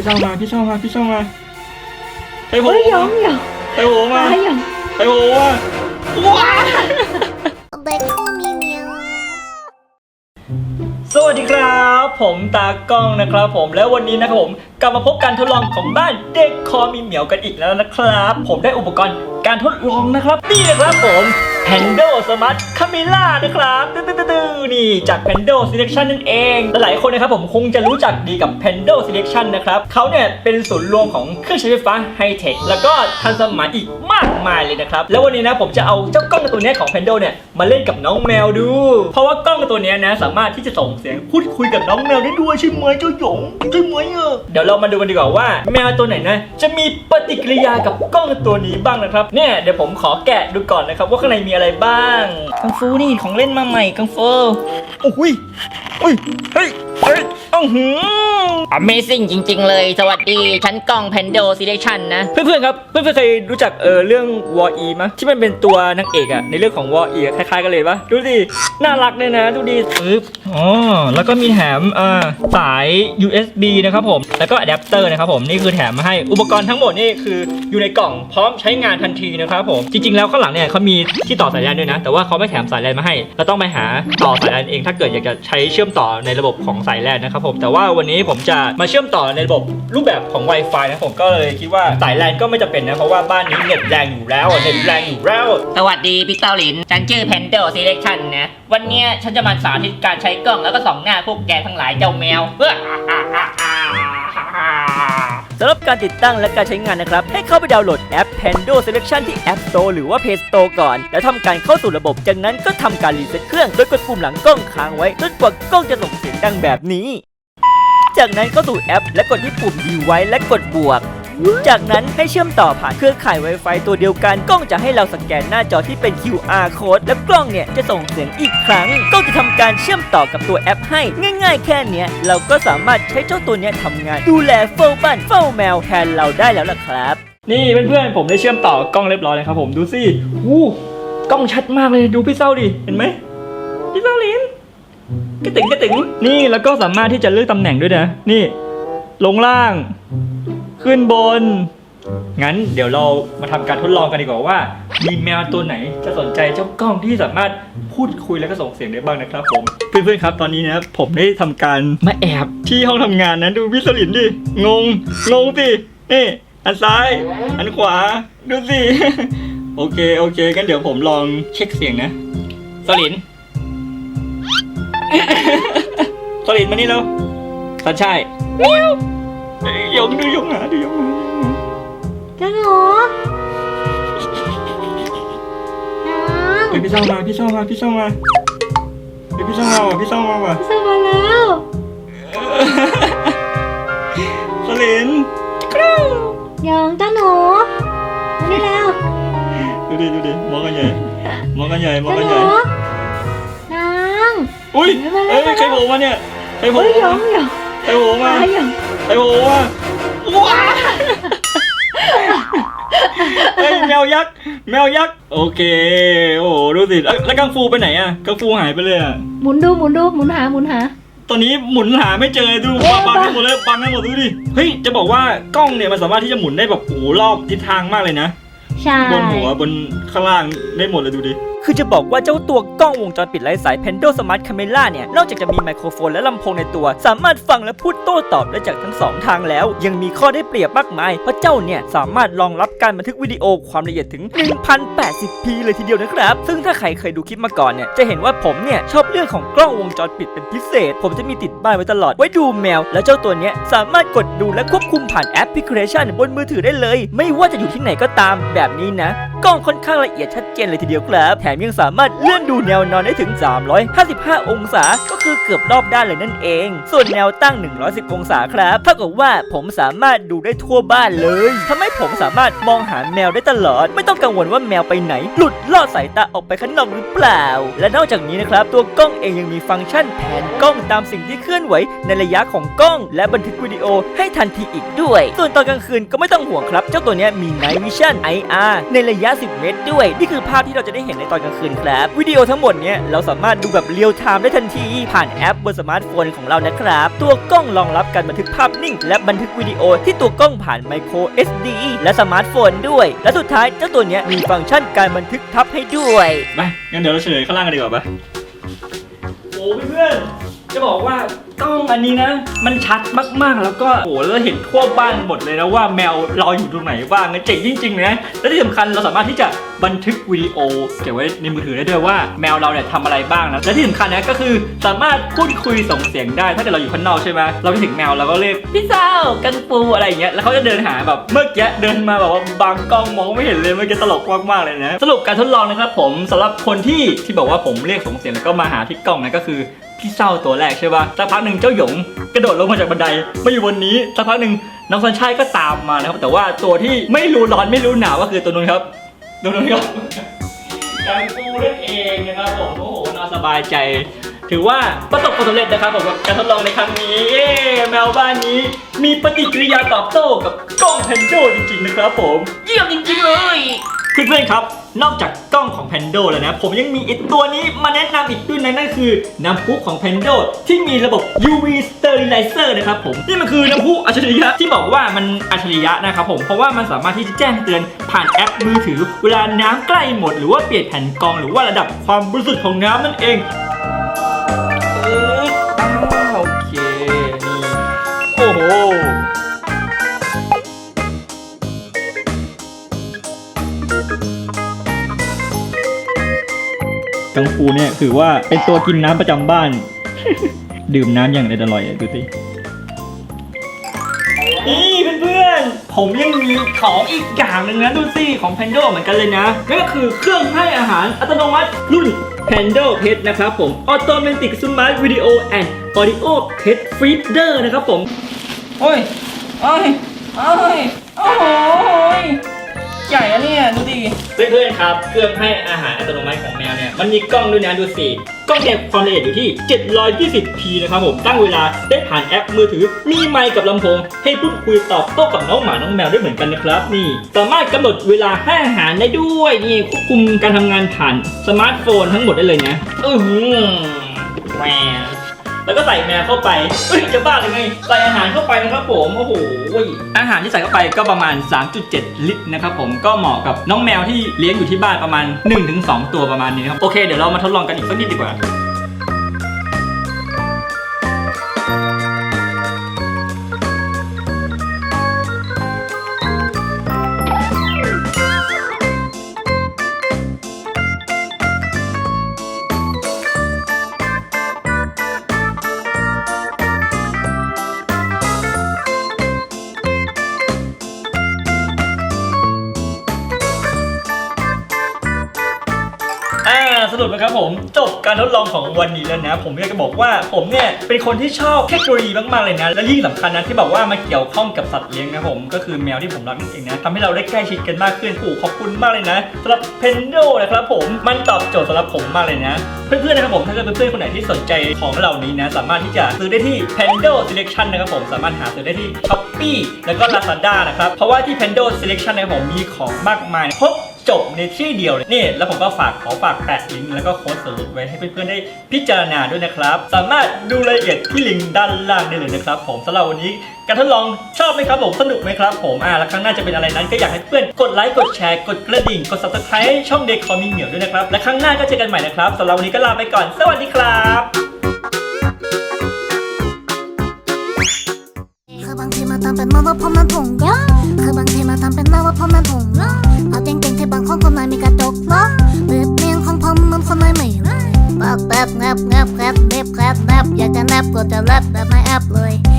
พี่เช่ามาพี่เช่ามาพี่เช่ามาไอ้โหเฮ้ยยองยองไอ้โหมาตายยองไอ้โหมาว้าเด็กคู่มีเมียวสวัสดีครับ ผมตากล้องนะครับผมแล้ววันนี้นะครับผมกลับมาพบการทดลองของบ้านเด็กคอมีเหมียวกันอีกแล้วนะครับ ผมได้อุปกรณ์การทดลองนะครับนี่นะครับผม Handle Smart Camera นะครับตื้อๆๆนี่จาก Handle Selection นั่นเองและหลายคนนะครับผมคงจะรู้จักดีกับ Handle Selection นะครับเขาเนี่ยเป็นศูนย์รวมของเครื่องใช้ไฟฟ้าไฮเทคแล้วก็ทันสมัยอีกมากมายเลยนะครับ แล้ววันนี้นะผมจะเอาเจ้ากล้องตัวนี้ของ Handle เนี่ยมาเล่นกับน้องแมวดู เพราะว่ากล้องตัวนี้นะสามารถที่จะส่งเสียงพูดคุยกับน้องแมวได้ด้วยใช่ไหมเจ้าหยงใช่ไหมเออเดี๋ยวเรามาดูกันดีกว่าว่า แมวตัวไหนนะจะมีปฏิกิริยากับกล้องตัวนี้บ้างนะครับเนี่ยเดี๋ยวผมขอแกะดูก่อนนะครับว่าข้างในมีอะไรอะไรบ้าง กังฟูนี่ของเล่นมาใหม่กังฟูโอ้ยโอ้ยเฮ้ย เฮ้ยอ้าวหืม Amazing จริง ๆ เลย สวัสดี ฉันกล้อง Pando Selection นะ เพื่อนๆครับ เพื่อนๆเคยรู้จักเออเรื่องวออีมั้ยที่มันเป็นตัวนางเอกอะในเรื่องของวออีคล้ายๆกันเลยปะดูดิ น่ารักเลยนะ ดูดิปึ๊บอ๋อแล้วก็มีแถมเอ่อสาย USB นะครับผม แล้วก็อะแดปเตอร์นะครับผมนี่คือแถมมาให้อุปกรณ์ทั้งหมดนี่คืออยู่ในกล่องพร้อมใช้งานทันทีนะครับผม จริง ๆ แล้วข้างหลังเนี่ยเขามีที่ต่อสายแลนด้วยนะ แต่ว่าเขาไม่แถมสายแลนมาให้เราต้องไปหาต่อสายแลนเองถ้าเกิดอยากจะใช้เชื่อมต่อในระบบของสายแลนนะครับผมแต่ว่าวันนี้ผมจะมาเชื่อมต่อในระบบรูปแบบของ Wi-Fi นะผมก็เลยคิดว่าสายแลนก็ไม่จะเป็นนะเพราะว่าบ้านนี้เน็ตแรงอยู่แล้วเน็ตแรงอยู่แล้ว สวัสดีพี่เต้าหลิน ฉันชื่อ Pando Selection นะ วันเนี้ยฉันจะมาสาธิตการใช้กล้องแล้วก็ส่องหน้าพวกแกทั้งหลายเจ้าแมวเพื่อ รับการติดตั้งและการใช้งานนะครับ ให้เข้าไปดาวน์โหลดแอป Pando Selection ที่ App Store หรือว่า Play Store ก่อน แล้วทำการเข้าสู่ระบบ จากนั้นก็ทำการรีเซ็ตเครื่องโดยกดปุ่มหลังกล้องค้างไว้จนกว่ากล้องจะส่งเสียงดังแบบนี้ จากนั้นก็สู่แอป และกดที่ปุ่มดีไว้และกดบวก จากนั้นให้เชื่อมต่อผ่านเครือข่าย Wi-Fi ตัวเดียวกัน กล้องจะให้เราสแกนหน้าจอที่เป็น QR code และกล้องเนี่ยจะส่งเสียงอีกครั้ง กล้องจะทำการเชื่อมต่อกับตัวแอปให้ ง่าย ๆ แค่เนี้ยเราก็สามารถใช้เจ้าตัวเนี้ยทำงาน ดูแลเฝ้าบ้านเฝ้าแมวแทนเราได้แล้วล่ะครับ นี่เพื่อนๆผมได้เชื่อมต่อกล้องเรียบร้อยเลยครับผมดูสิวู้กล้องชัดมากเลยดูพี่เศร้าดิเห็นไหมพี่เศร้าลินกระติงกระติงนี่แล้วก็สามารถที่จะเลือกตำแหน่งด้วยนะ นี่ ลงล่าง ขึ้นบน งั้นเดี๋ยวเรามาทำการทดลองกันดีกว่าว่า มีแมวตัวไหนจะสนใจเจ้ากล้องที่สามารถพูดคุยแล้วก็ส่งเสียงได้บ้างนะครับผม เพื่อนๆครับตอนนี้นะครับผมได้ทำการมาแอบที่ห้องทำงานนะดูพี่สลินดิ งง งงสินี่อันซ้าย อันขวา ดูสิ โอเค โอเคกันเดี๋ยวผมลองเช็คเสียงนะ สลิน สลินมานี่แล้วสันชายเมี ยงดูยงหาดูยงหาจ้าหนูน้อเฮ้ยพี่เศร้ามาพี่เศร้ามาพี่เศร้ามาเฮ้ยพี่เศร้ามาว่ะพี่เศร้ามาว่ะพี่สมาแล้วสลินยองจ้าหนูมานี่แล้วดูดิดูดิมองกันใหญ่มองกันใหญ่มองจ้ากันหใหนูญ่น้องอุ้ยเอ้ยใครโผล่มาเนี่ยใครโผล่เฮ้ยยมาองยองใครโผล่มาตายอง ใครโผล่มาว้าเฮ้ยแมวยักษ์แมวยักษ์โอเค โอ้โหดูสิแล้วแล้วกังฟูไปไหนอะกังฟูหายไปเลยอะหมุนดูหมุนดูหมุนหาหมุนหา ตอนนี้หมุนหาไม่เจอดูเอ๊ะบังให้หมดเลยบังให้หมดดูดิเฮ้ยจะบอกว่ากล้องเนี่ยมันสามารถที่จะหมุนได้แบบโอ้โหรอบทิศทางมากเลยนะ ใช่บนหัวบนข้างล่างได้หมดเลยดูดิ คือจะบอกว่าเจ้าตัวกล้องวงจรปิดไร้สาย Pendo Smart Camera เนี่ย นอกจากจะมีไมโครโฟนและลำโพงในตัว สามารถฟังและพูดโต้ตอบได้จากทั้งสองทางแล้ว ยังมีข้อได้เปรียบมากมาย เพราะเจ้าเนี่ยสามารถรองรับการบันทึกวิดีโอความละเอียดถึง 1080p เลยทีเดียวนะครับ ซึ่งถ้าใครเคยดูคลิปมาก่อนเนี่ยจะเห็นว่าผมเนี่ยชอบเรื่องของกล้องวงจรปิดเป็นพิเศษ ผมจะมีติดบ้านไว้ตลอดไว้ดูแมว และเจ้าตัวเนี้ยสามารถกดดูและควบคุมผ่านแอปพลิเคชันบนมือถือได้เลย ไม่ว่าจะอยู่ที่ไหนก็ตามแบบนี้นะกล้องค่อนข้างละเอียดชัดเจนเลยทีเดียวครับแถมยังสามารถเลื่อนดูแนวนอนได้ถึง 355 องศา ก็คือเกือบรอบด้านเลยนั่นเอง ส่วนแนวตั้ง 110 องศาครับเท่ากับว่าผมสามารถดูได้ทั่วบ้านเลยทำให้ผมสามารถมองหาแมวได้ตลอด ไม่ต้องกังวลว่าแมวไปไหน หลุดลอดสายตาออกไปข้างนอกหรือเปล่า และนอกจากนี้นะครับ ตัวกล้องเองยังมีฟังก์ชันแผนกล้องตามสิ่งที่เคลื่อนไหวในระยะของกล้อง และบันทึกวิดีโอให้ทันทีอีกด้วย ส่วนตอนกลางคืนก็ไม่ต้องห่วงครับ เจ้าตัวนี้มี Night Vision IR ในระยะะ10 เมตรด้วย นี่คือภาพที่เราจะได้เห็นในตอนกลางคืนครับ วิดีโอทั้งหมดเนี้ยเราสามารถดูแบบเรียลไทม์ได้ทันทีผ่านแอปบนสมาร์ทโฟนของเรานะครับ ตัวกล้องรองรับการบันทึกภาพนิ่ง และบันทึกวิดีโอที่ตัวกล้องผ่านไมโคร SD และสมาร์ทโฟนด้วย และสุดท้ายเจ้าตัวเนี้ยมีฟังก์ชันการบันทึกทับให้ด้วยไปงั้นเดี๋ยวเราเฉลยข้างล่างกันดีกว่าปะโอ้เพื่อนๆจะบอกว่า กล้องอันนี้นะ มันชัดมากๆ แล้วก็โอ้แล้วเห็นทั่วบ้านหมดเลยนะว่าแมวเราอยู่ตรงไหนบ้างนะเจ๋งจริงๆนะและที่สำคัญเราสามารถที่จะบันทึกวิดีโอเก็บไว้ในมือถือได้ด้วยว่าแมวเราเนี่ยทำอะไรบ้างนะและที่สำคัญนะก็คือสามารถพูดคุยส่งเสียงได้ ถ้าเกิดเราอยู่ข้างนอกใช่ไหมเราไปถึงแมวเราก็เรียกพี่สาวกันปูอะไรอย่างเงี้ยแล้วเขาจะเดินหาแบบเมื่อกี้เดินมาแบบว่าบางกล้องมองไม่เห็นเลยเมื่อกี้ตลกมากๆเลยนะสรุปการทดลองนะครับผมสำหรับคนที่ที่บอกว่าผมเรียกส่งเสียงแล้วก็มาหาที่กล้องนะก็คือ พี่เศร้าตัวแรกใช่ป่ะสักพักหนึ่งเจ้าหยงกระโดดลงมาจากบันไดมาอยู่บนนี้สักพักหนึ่งน้องสันชัยก็ตามมานะครับ แต่ว่าตัวที่ไม่รู้ร้อนไม่รู้หนาวก็คือตัวนู้นครับตัวนู้นครับกังฟูนั่นเองนะครับผมโอ้โหน่าสบายใจ ถือว่าประสบความสำเร็จนะครับผมกับการทดลองในครั้งนี้เย้แมวบ้านนี้ มีปฏิกิริยาตอบโต้กับกล้องแพนโดจริงๆนะครับผม เยี่ยมจริงๆเลย เพื่อนๆครับ นอกจากกล้องของแพนโดแล้วนะ ผมยังมีอีกตัวนี้มาแนะนำอีกด้วยนะนั่นคือน้ำพุของแพนโดที่มีระบบ UV Sterilizer นะครับผม นี่มันคือน้ำพุอัจฉริยะที่บอกว่ามันอัจฉริยะนะครับผม เพราะว่ามันสามารถที่จะแจ้งเตือนผ่านแอปมือถือ เวลาน้ำใกล้หมด หรือว่าเปลี่ยนแผ่นกรอง หรือว่าระดับความบริสุทธิ์ของน้ำนั่นเอง กังฟูเนี่ยถือว่าเป็นตัวกินน้ำประจำบ้าน ดื่มน้ำอย่างอร่อยๆอะดูสินี่เพื่อนๆ ผมยังมีของอีกอย่างหนึ่งนะดูสิของ p a n d o เหมือนกันเลยนะ นั่นก็คือเครื่องให้อาหารอัตโนมัติรุ่น p a n d o Pet นะครับผม Automatic Smart Video and Audio Pet Feeder นะครับผม โอ้ย โอ้ย โอ้ย โอ้โหย ใหญ่อะเนี่ยดูดิเพื่อนๆครับ เครื่องให้อาหารอัตโนมัติของแมวเนี่ย มันมีกล้องด้วยนะดูสิ กล้องเนี่ยความละเอียดอยู่ที่ 720p นะครับผม ตั้งเวลาได้ผ่านแอปมือถือ มีไมค์กับลำโพง ให้พูดคุยตอบโต้กับน้องหมา น้องแมวได้เหมือนกันนะครับ นี่ สามารถกำหนดเวลาให้อาหารได้ด้วย นี่ควบคุมการทำงานผ่านสมาร์ทโฟนทั้งหมดได้เลยนะ อือหือแหว แล้วก็ใส่แมวเข้าไปเฮ้ยจะบ้าเลยไงใส่อาหารเข้าไปนะครับผมโอ้โหอาหารที่ใส่เข้าไปก็ประมาณ 3.7 ลิตรนะครับผมก็เหมาะกับน้องแมวที่เลี้ยงอยู่ที่บ้านประมาณ 1-2 ตัวประมาณนี้นะครับโอเคเดี๋ยวเรามาทดลองกันอีกสักนิดดีกว่า ผมจบการทดลองของวันนี้แล้วนะ ผมอยากจะบอกว่าผมเนี่ยเป็นคนที่ชอบเทคโนโลยีมากๆเลยนะ และยิ่งสำคัญนะที่บอกว่ามาเกี่ยวข้องกับสัตว์เลี้ยงนะผมก็คือแมวที่ผมรักนั่นเองนะทำให้เราได้ใกล้ชิดกันมากขึ้นโอ้ขอบคุณมากเลยนะสำหรับเพนโดนะครับผมมันตอบโจทย์สำหรับผมมากเลยนะ เพื่อนๆนะครับผมถ้าเกิดเพื่อนๆคนไหนที่สนใจของเหล่านี้นะ สามารถที่จะซื้อได้ที่ Pendo Selection นะครับผมสามารถหาซื้อได้ที่ Shopee แล้วก็ Lazada นะครับเพราะว่าที่ Pendo Selection นะครับผมมีของมากมายครบ จบในที่เดียวเลยนี่ แล้วผมก็ฝากขอฝากแปะลิงก์แล้วก็โค้ดส่วนลดไว้ให้เพื่อนๆได้พิจารณาด้วยนะครับ สามารถดูรายละเอียดที่ลิงก์ด้านล่างได้เลยนะครับ ผมสำหรับวันนี้การทดลองชอบไหมครับผมสนุกไหมครับผมอ่าแล้วครั้งหน้าจะเป็นอะไรนั้นก็อยากให้เพื่อนกดไลค์กดแชร์กดกระดิ่งกด subscribe ให้ช่องเด็กคอมีเหมียวด้วยนะครับและครั้งหน้าก็เจอกันใหม่นะครับสำหรับวันนี้ก็ลาไปก่อน สวัสดีครับคือบางทีมาทำเป็นมาว่าพราะมันผงเยอะ อยาก